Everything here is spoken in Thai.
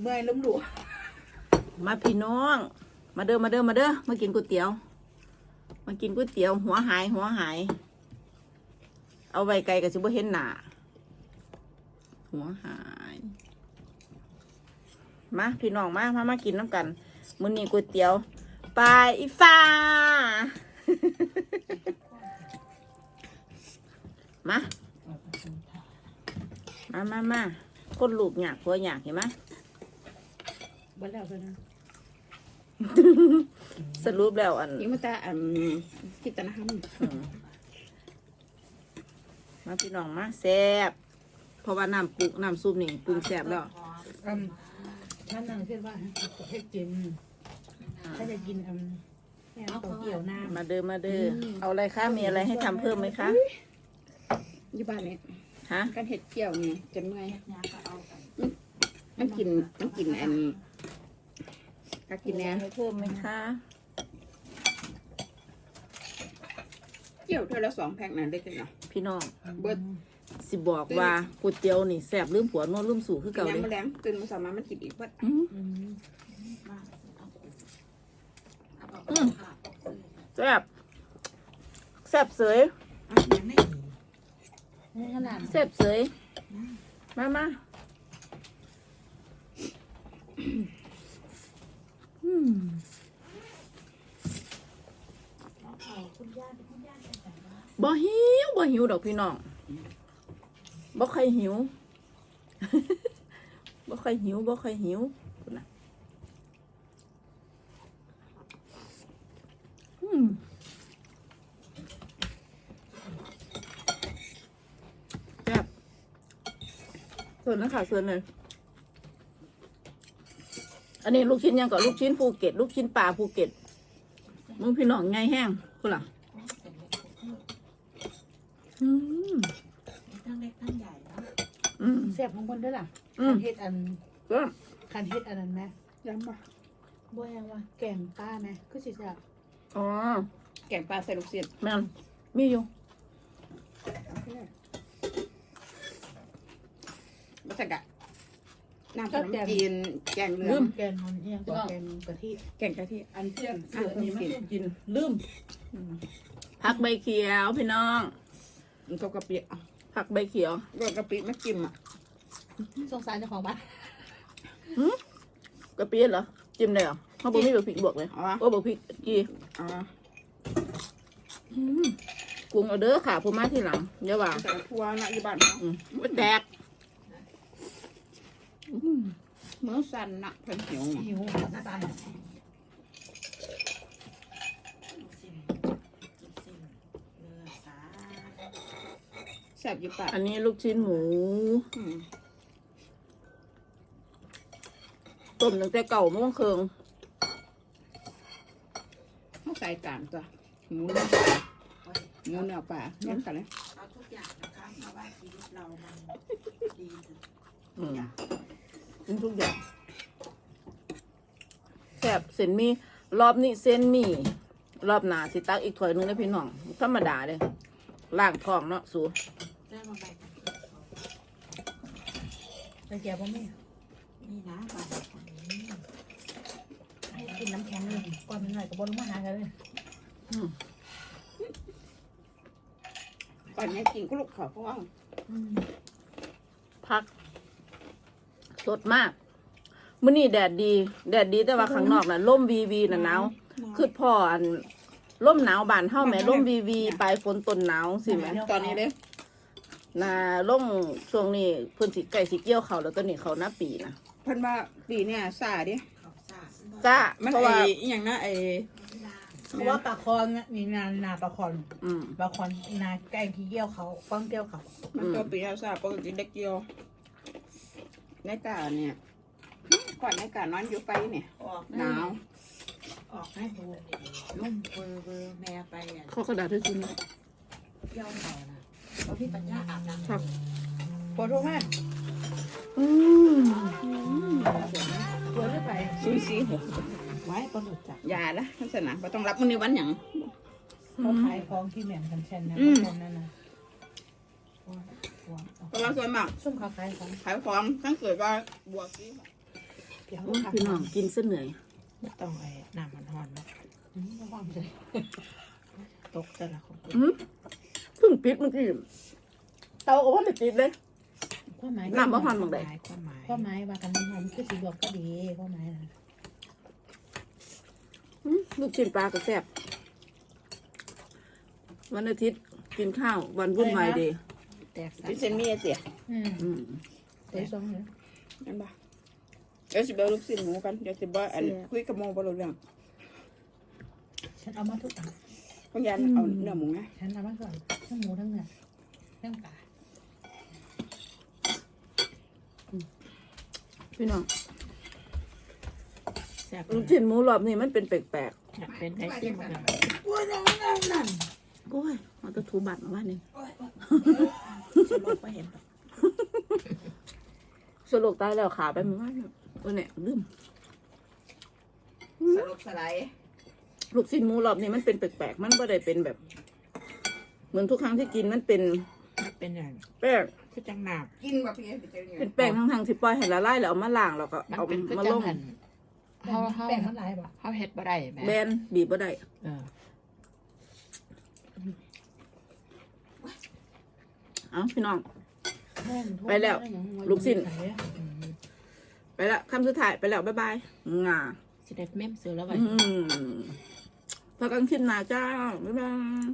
เมื่อยล้มหลวมาพี่น้อง มาเด้อมาเด้อมาเด้อมากินก๋วยเตี๋ยว มากินก๋วยเตี๋ยว หัวหายหัวหาย เอาไว้ไกลก็สิบ่เห็นหนาหัวหาย มาพี่น้องมามามากินน้ำกันมื้อนี้ก๋วยเตี๋ยวปลาอีฟ้า มา มามามาคนลูกอยากผัวอยากเห็นไหม บ้านแล้วเท่านั้นสรุปแล้วอันนี่มันจะอันกิตนาหรรมอืมมาพี่น้องมาแซ่บเพราะว่าน้ำปรุงน้ำซุปนี่ปรุงแซ่บแล้วอืมท่านนั่งเช่นว่าให้กินถ้าจะกินอืมแม่ต้องเกี่ยวน้ำมาเด้อมาเด้ออเอาอะไรคะมีอะไรให้ทำเพิ่มไหมคะอยู่บ้านเนี่ยฮะการเห็ดเกี่ยวเนี่ยจะเมื่อย มันมันกินมันกินอันก็กินแน่ให้เพิ่มไหมคะเกี่ยวเท่าละสองแพ็คนั่นได้กันเนาะพี่น้องเบิดสิบอกว่าก๋วยเตี๋ยวนี่แซ่บลืมผัวนวดลืมสู่คือกินเก่าเลยน้ำมะแรงตื่นมาสามารถมันกินอีกเบิดอืมอืมแซ่บแซ่บเสยขนาดแซ่บเสยมามาอืม บ่หิวบ่หิวดอกพี่น้องบ่ใครหิวบ่ใครหิวบ่ใครหิวนะอืมแซ่บส่วนนะคะส่วนเลย อันนี้ลูกชิ้นยังกับลูกชิ้นภูเก็ตลูกชิ้นปลาภูเก็ตมึงพี่น้องไงแห้งคุณล่ะอืมทั้งเล็กทั้งใหญ่เนาะอืมเสียบของคนด้วยล่ะอืคัมนเฮ็ดอันก็คันเฮ็ดอันนั้นไหมย้ำป่ะบ่ยังว่าแกงป้าไหมคือสิจะอ๋อแกงปลาใส่ลูกเสียดแม่นมีอยู่บัสกะ น้ำขนมจีนแกงเหลืองแกงมันเอียงกว่าแกงกะทิแกงกะทิอันเที่ยงเสือนี่ไม่กินลืมผักใบเขียวพี่น้องมันก็กะปิอะผักใบเขียวก็กะปิไม่จิ้มอะสงสารเจ้าของบ้านกระเปียเหรอจิ้มได้เหรอเขาบอกมีแบบพริกบวกเลยอ๋อโอ้บอกพริกจีอ๋อกรุงเอาเด้อค่ะพูมาทีหลังเดี๋ยวว่าใส่ทั่วนะอยู่บ้านเนาะอืมมันแตก อืมมื้อสั่นนะเพิ่นหิวหิวน้ำตาลซิมซิมเนื้อสาแซ่บอยู่ปากอันนี้ลูกชิ้นหมู อืมต้มตั้งแต่เก่าโม่วงเคืองเขาใส่กลางตัวหมูเนื้อปลาหมูเนื้อปลาเน้นกันเลยเอาทุกอย่างนะคะเพราะว่าชีวิตเรามันดีทุกอืมอย่าง กินทุกอย่างแซ่บเส้นหมีรอบนี้เส้นหมีรอบหนาสิตักอีกถ้วยหนึงนะพี่น้องธรรมดาเลยล่างท้องเนาะสูได้มาไปตะเกียบบ่มีนี่นะบ้านกินน้ำแข็งเลยก่อนมันหน่อยก็บ่ลงมาหากันเลยอืมก่อนนี้กินก็ลูกเขาเพราะว่าพัก สดมากมื้อนี้แดดดี แดดดีแต่ว่าข้างนอกน่ะล่มวีวีน่ะหนาวคือพ่ออันล่มหนาวบานเฮาแหม่ล่มวีวีปลายฝนต้นหนาวสิแหมตอนนี้เลยนาล่มช่วงนี้เพิ่นสิใกล้สิเกี่ยวเขาวแล้วตัวนี้เขาหน้าปีนะเพิ่นว่าปีเนี่ยซาดิเขาสาดจ้ามันเพราะไอ้ว่าอหย่างนะไอ้เพราะว่าปลาคอนน่ะมีนานาปลาคอนอืม ปลาคอนนาใกล้ที่เกี่ยวเขาฟังเกี่ยวเขามันตัวปีแล้วซาปกติเด็กเกียว ในกาเนี่ยก่อนในกานอนอยู่ไปเนี่ยออกหนาวออกให้ดูลุ่มเบอร์เบอร์แม่ไปอะเขากระดาษให้คุณนะเที่ยวเขานะเพราะพี่ปัญญาอาบน้ำครับปวดท้องมากอืมปวดหรือไปซุยซีหกไว้ก็หลุดจากยาละท่านสนะบ่ต้องรับมื้อนี้วันหยังเขาขายของที่แหม่มกันเช่นนะอืมคนนั้นนะ หัวหัวเพราะว่าส่วนมากซุ่มเขาขายของขายของทั้งเกิดว่าบวกซีดี๋ยวโอ้ยพี่น้องกินซะเหนื่อยไม่ต้องไอ้น้ำมันหอนเนาะอืมระวังเลยตกแต่ละของกูอืมเพิ่งปิดเมื่อกี้เตาก็ว่าจะปิดเลยความหมายน้ำบ่ฮอนหมองใดหมายความหมายความหมายว่ากันมันหอมคือสีบวกก็ดีความหมายนะอืมลูกชิ้นปลาก็แซ่บวันอาทิตย์กินข้าววันวุ่นวายดี แตกสาพี่เซนมีเสียอืมอืมตัวสองเลยนั่นปะเดี๋ยวสิเบลลูกศิษย์หมูกันเดี๋ยวสิบ่อันเสียคุยกับโมบรู้เรื่องฉันเอามาทุกอันเพราะยันเอาเนื้อหมูไงฉันเอามาก่อนทั้งหมูทั้งเนื้อทั้งปลาพี่น้องแซ่บลูกชิ้นหมูรอบนี้มันเป็นแปลกอยากเป็นไอซิมกันโอ้ยน้องนั่นนั่นๆโอ้ยมันจะถูบัตรมาว่านี่ ฉันบอกว่าเห็นปะสลกตายแล้วขาไปมือว่าเนี่ยโอ้ยเนี่ยลืมสรุปสลายลูกชิ้นหมูรอบนี้มันเป็นแปลกๆ มันไม่ได้เป็นแบบ เหมือนทุกครั้งที่กินมันเป็นมันเป็นอย่างแป้งคือจังหนาบกินแบบพี่ไปเจอเนี่ยเป็นแป้งทั้งๆที่ปล่อยให้ละลายแล้วเอามาล้างแล้วก็มันเอาเป็นคือมาจัลงงหันเฮาเฮาแป้งมันหลายบ่เฮาเฮ็ดบ่ได้แหม่แบนบีบบ่ได้เออ เอ้าพี่น้องแป้งมันโทษไปแล้วได้หยังลูกชิ้นไข่อะอืมไปแล้วคำสุดท้ายไปแล้วบ๊ายบายงาสิได้เมมซื้อแล้วไว้อืมพอกันคลิปหน้าจ้าบ๊ายบาย